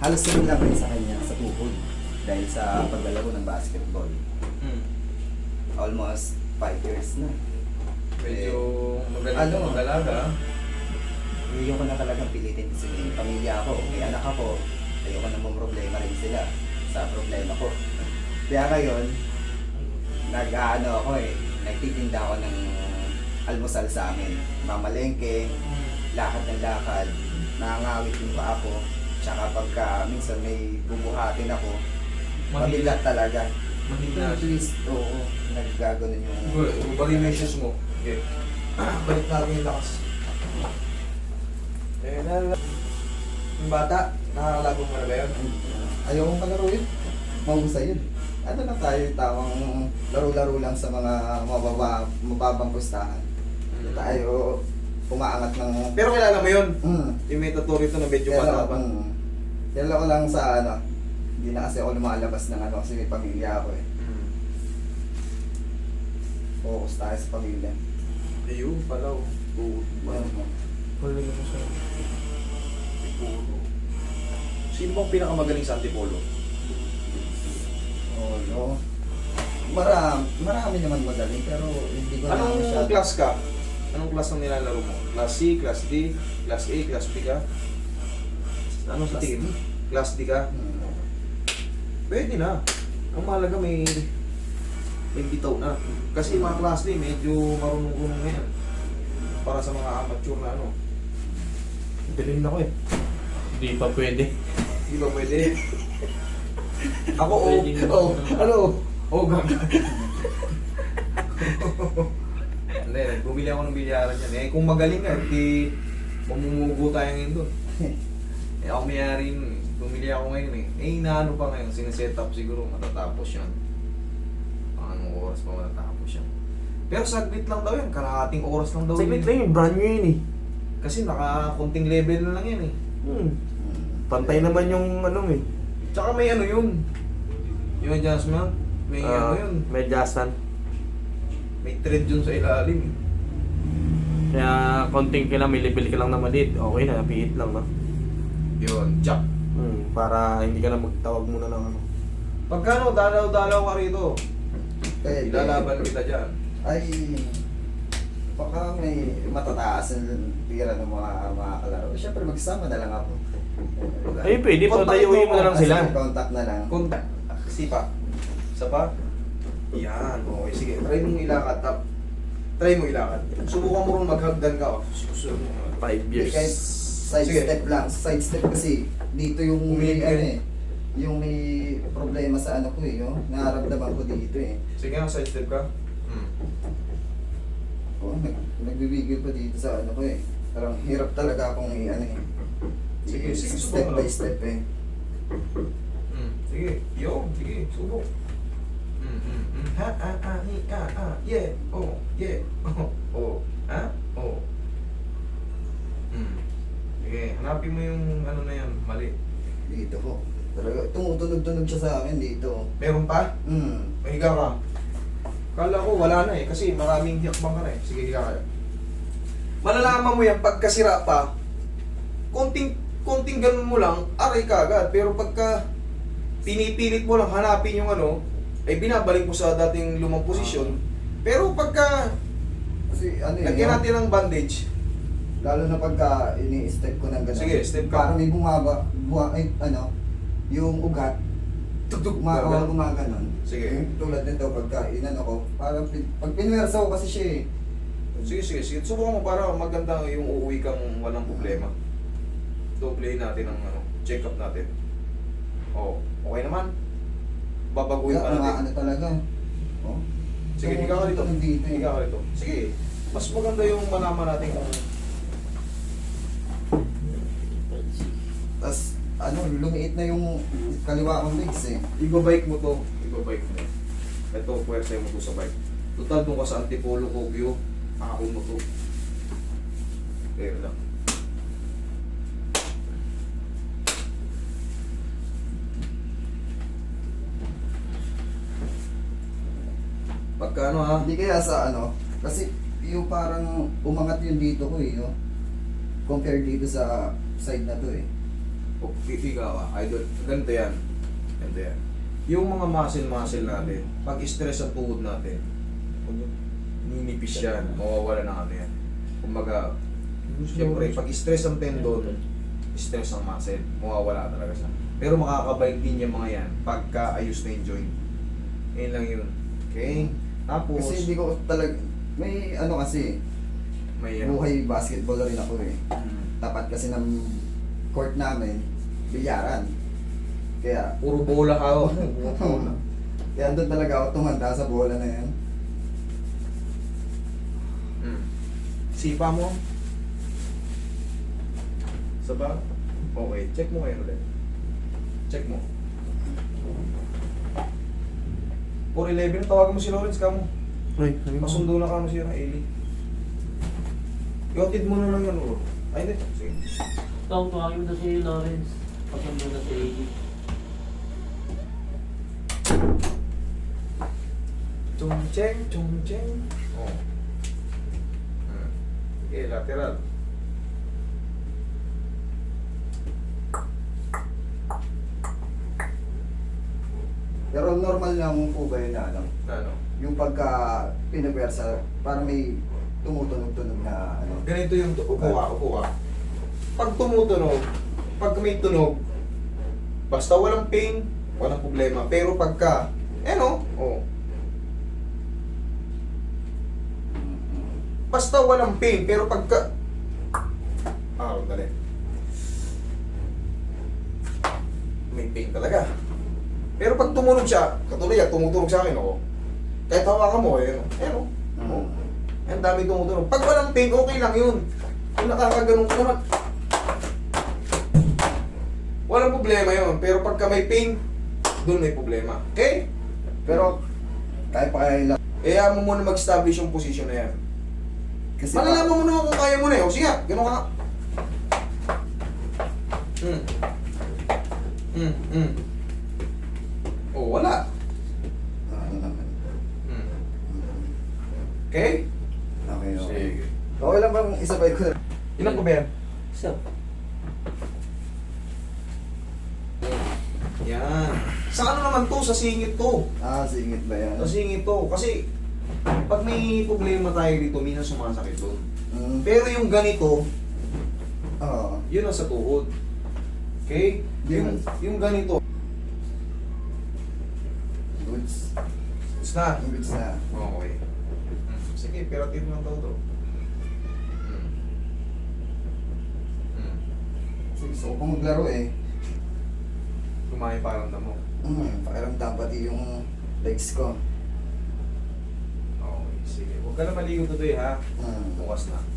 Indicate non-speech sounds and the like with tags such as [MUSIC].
halos sunod lang rin sa kanya sa tuhod dahil sa paglalaro ng basketball. Hmm. Almost 5 years na. Medyo magaling Ano? mag-alaga. Ayoko na talagang pilitin kasi may pamilya ako, may anak ako. Ayoko na problema rin sila sa problema ko. Kaya ngayon, nag-ano ako eh, nagtitinda ako ng almusal sa amin. Mamalengke, lakad ng lakad, nangangawit yung pa ako. Tsaka pagka minsan may bubuhatin ako, mabigat talaga. Mahina. At least, oo, naggaganon yung... Bali issues mo. Okay. [CLEARS THROAT] Balik natin yung lakas. Eh, nalala. Yung bata, nakakalago mo na ba yun? Ayokong kalaro yun. Mahusay yun. Ano na tayo, tamang laro-laro lang sa mga mababa, mababang pustahan. Hindi tayo umaangat ng... Pero kilala mo yun? Mm. Yung may tutorito na medyo bata pa. mm. Kaya ko lang sa ano, hindi na kasi ako lumalabas ng ano kasi may pamilya ako eh. Hmm. Focus tayo sa pamilya. Ayun, pala. oh. Oo. Ano, mo sa Antipolo. Sino bang pinakamagaling sa Antipolo? oh, no. Marami, marami naman magaling pero hindi ko na Anong masyado- class ka? Anong class ang nilalaro mo? Class C, Class D, Class A, Class B ka? Ano sa tingin mo? Class D ka? Hmm. Pwede na. Ang mahalaga may may bitaw na. Kasi mga class D, medyo marunong-runong na yan. Para sa mga amateur na ano. Dilim na ko eh. Hindi pa pwede. Di ba pwede? [LAUGHS] Ako, oh, Pwede na. oh, ano? Oh, gaga. Hindi, bumili ako ng bilyaran yan. Eh, kung magaling ka, di mamumugo tayo ngayon doon. [LAUGHS] Eh, ako mayari nun eh. Bumili ako ngayon eh. Eh, inaano pa ngayon, sineset up siguro, matatapos yan. Anong oras pa matatapos yan. Pero saglit lang daw yan, kalahating oras lang daw Saglit lang yun, brand new yun eh. Kasi naka-kunting level na lang yan eh. Hmm. Pantay naman yung ano eh. Tsaka may ano yun. Yung adjustment, may ano Ah, yun. May adjustan. May thread yun sa ilalim. eh. Kaya konting kailang may level ka lang na maliit. Okay na, napihit lang na. Yun, jack. Hmm. Para hindi ka na magtawag muna ng ano. Pagkano, dalaw-dalaw ka rito. Pwede. Ilalaban kita dyan. ay baka may matataas ang tira ng mga mga kalaro. Siyempre magsama na lang ako. Ay, pwede. Kontakin Patayuhin mo mo na lang sila. Contact na lang. Contact. Sipa. Isa pa? Yan. Okay, sige. Try mong ilakad. Tap. Try mo ilakad. Subukan mo rin maghagdan ka. Oh. Susunod mo. Five Hindi, years. kahit side Sige. step lang. Side step kasi dito yung may ano eh. Yung may problema sa ano ko eh. Yung nararamdaman ko dito eh. Sige nga, side step ka. Hmm. Oh, nag, nagbibigil pa dito sa ano ko eh. Parang hirap talaga akong i- ano eh. Sige, i- sige, Step subukan by mo. step eh. Hmm. Sige. Yo, sige. Subok. Hmm, hmm, hmm. Ha, ha, ha, hi, ha, ha. Yeah. Oh, yeah. [LAUGHS] Oh, oh. Ha? Oh. Sige, hanapin mo yung ano na yan, mali. Dito ko. Talaga, tumutunog-tunog siya sa akin dito. Meron pa? Hmm. Mahiga ka. Kala ko wala na eh, kasi maraming hiyakbang ka na eh. Sige, higa ka. Malalaman mo yan pagkasira pa, konting, konting ganun mo lang, aray ka agad. Pero pagka pinipilit mo lang hanapin yung ano, ay binabalik mo sa dating lumang posisyon. Pero pagka Kasi ano eh. lagyan natin ng bandage, Lalo na pagka ini-step ko ng gano'n. Sige, step ka. Parang may bumaba, buwa, ay, ano, yung ugat, tugtog mga Gagal. gumaganon. Sige. Yung tulad nito, pagka inano ko, parang pin- pag pinwersa ko kasi siya eh. Sige, sige, sige. Subukan mo para maganda yung uuwi kang walang problema. Doblehin natin ang ano, check up natin. Oh, okay naman. Babaguhin pa Kaya natin. ano talaga. Oh. Sige, higa ka dito. Dito eh. Higa ka dito. Sige, mas maganda yung malaman natin kung Tapos, ano, lumiit na yung kaliwa kong legs eh. ibabike mo to. Ibabike mo. Ito, puwerte mo to sa bike. Total doon ka sa Antipolo Kogyo, ahon mo to. There lang. Pagka ano ha? Hindi kaya sa ano, kasi yung parang umangat yung dito ko eh, no? Compare dito sa side na to eh. Ikaw ah, idol, ganito yan. Ganito yan. Yung mga muscle-muscle natin, pag stress ang tuhod natin, ninipis yan, mawawala na ano yan. Kumbaga, siyempre, pag stress ang tendon, stress ang muscle, mawawala talaga siya. Pero makakabalik din yung mga yan pagka ayos na yung joint. Yun lang yun. Okay? Tapos, Kasi hindi ko talaga, may ano kasi, may ano. buhay basketball rin ako eh. Mm. Tapat kasi ng court namin, bilyaran. Kaya, Puro bola ka oh. [LAUGHS] Puro bola. kaya doon talaga ako tumanda sa bola na yan. Mm. Sipa mo. Sa ba? Okay, check mo ngayon ulit. Check mo. 411, tawagan mo si Lawrence ka mo. Ay, ay, Pasundo na ka mo siya ng Eli. Iotid mo na lang yan, bro. Ay, hindi. Sige. Ikaw, tuwagin mo na si Lawrence. Pagkanda na si Iggy. Chung cheng, chung cheng. Oh. Hmm. Okay, lateral. Pero normal lang po ba yun na ano? Ano? Yung pagka pinagwersa, parang may tumutunog-tunog na ano. Ganito yung upo ka, upo ka. Pag tumutunog, pag may tunog, basta walang pain, walang problema. Pero pagka, eh no, oh. Basta walang pain, pero pagka, ah, dali. May pain talaga. Pero pag tumunog siya, katuloy yan, tumutunog sa akin, oh. Kahit hawakan mo, eh, no? eh, no? Oh. Ang dami tumutunog. Pag walang pain, okay lang yun. Kung nakakaganon ka naman, walang problema yun. Pero pagka may pain, doon may problema. Okay? Pero, kahit pa kaya lang. Kaya mo muna mag-establish yung position na yan. Kasi Malalaman mo naman kung kaya mo na eh. O sige, ganun ka. Hmm. Hmm, hmm. Oh, wala. Ah, ano naman. Hmm. Okay? Okay, okay. Sige. Okay lang bang isabay ko na? Ilan ko ba yan? So, Yan. Sa ano naman to? Sa singit to. Ah, singit ba yan? Sa singit to. Kasi, pag may problema tayo dito, minsan sumasakit doon. Mm. Pero yung ganito, Oo. yun ang sa tuhod. Okay? Yung, yung ganito. Goods. It's na. Goods na. Okay. Hmm. Sige, peratin mo lang daw to. Hmm. Hmm. Kasi gusto ko pang maglaro eh. Kumain parang mo. Mm, pakiramdam pati yung legs ko. Okay, sige. Huwag ka na maligo today ha. Mm. Bukas na.